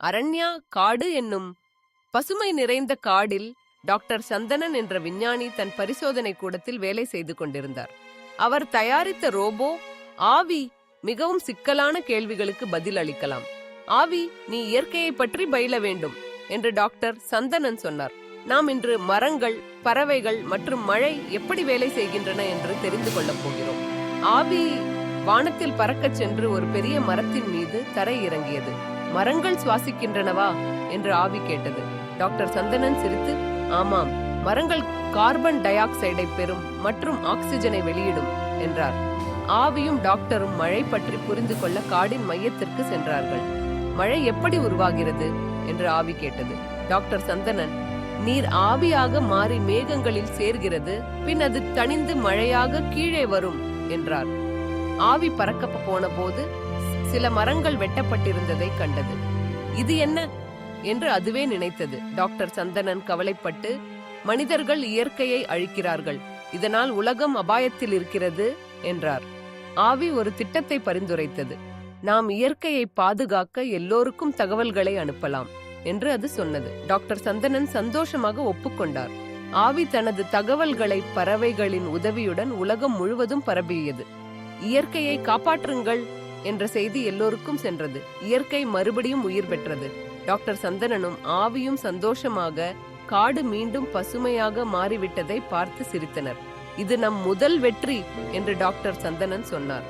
அரண்யா காடு என்னும் பசுமை நிறைந்த காடில் டாக்டர் சந்தனன் என்ற விஞ்ஞானி தன் பரிசோதனை கூடத்தில் வேலை செய்து கொண்டிருந்தார். அவர் தயாரித்த ரோபோ ஆவி மிகவும் சிக்கலான கேள்விகளுக்கு பதில் அளிக்கலாம். ஆவி நீ இயற்கையை பற்றி பயில வேண்டும் என்று டாக்டர் சந்தனன் சொன்னார். நாம் இன்று மரங்கள் பறவைகள் மற்றும் மழை எப்படி வேலை செய்கின்றன என்று தெரிந்து கொள்ளப் போகிறோம். ஆவி வானத்தில் பறக்கச் சென்று ஒரு பெரிய மரத்தின் மீது தரை இறங்கியது. மரங்கள் சுவாசிக்கின்றனவா? என்று ஆவி கேட்டது. டாக்டர் சந்தனன் சிரித்து ஆமாம் மரங்கள் கார்பன் டை ஆக்சைடை பெறும் மற்றும் ஆக்சிஜனை வெளியிடும் என்றார். ஆவியும் டாக்டரும் மழை பற்றி புரிந்து கொள்ள காடின் மையத்திற்கு சென்றார்கள். மழை எப்படி உருவாகிறது? என்று ஆவி கேட்டது. டாக்டர் சந்தனன் நீர் ஆவியாக மாறி மேகங்களில் சேர்கிறது பின் அது தணிந்து மழையாக கீழே வரும் என்றார். ஆவி பறக்க போன போது சில மரங்கள் வெட்டப்பட்டிருந்ததை கண்டது. இது என்ன? என்று அதுவே நினைத்தது. டாக்டர் சந்தனன் கவலைப்பட்டு மனிதர்கள் இயற்கையை அழிக்கிறார்கள். இதனால் உலகம் அபாயத்தில் இருக்கிறது என்றார். ஆவி ஒரு திட்டத்தை பரிந்துரைத்தது. நாம் இயற்கையை பாதுகாக்க எல்லோருக்கும் தகவல்களை அனுப்பலாம் என்று அது சொன்னது. டாக்டர் சந்தனன் சந்தோஷமாக ஒப்புக்கொண்டார். ஆவி தனது தகவல்களை பறவைகளின் உதவியுடன் உலகம் முழுவதும் பரப்பியது. இயற்கையை காப்பாற்றுங்கள் என்ற செய்தி எல்லோருக்கும் சென்றது. இயற்கை மறுபடியும் உயிர் பெற்றது. டாக்டர் சந்தனனும் ஆவியும் சந்தோஷமாக காடு மீண்டும் பசுமையாக மாறிவிட்டதை பார்த்து சிரித்தனர். இது நம் முதல் வெற்றி என்று டாக்டர் சந்தனன் சொன்னார்.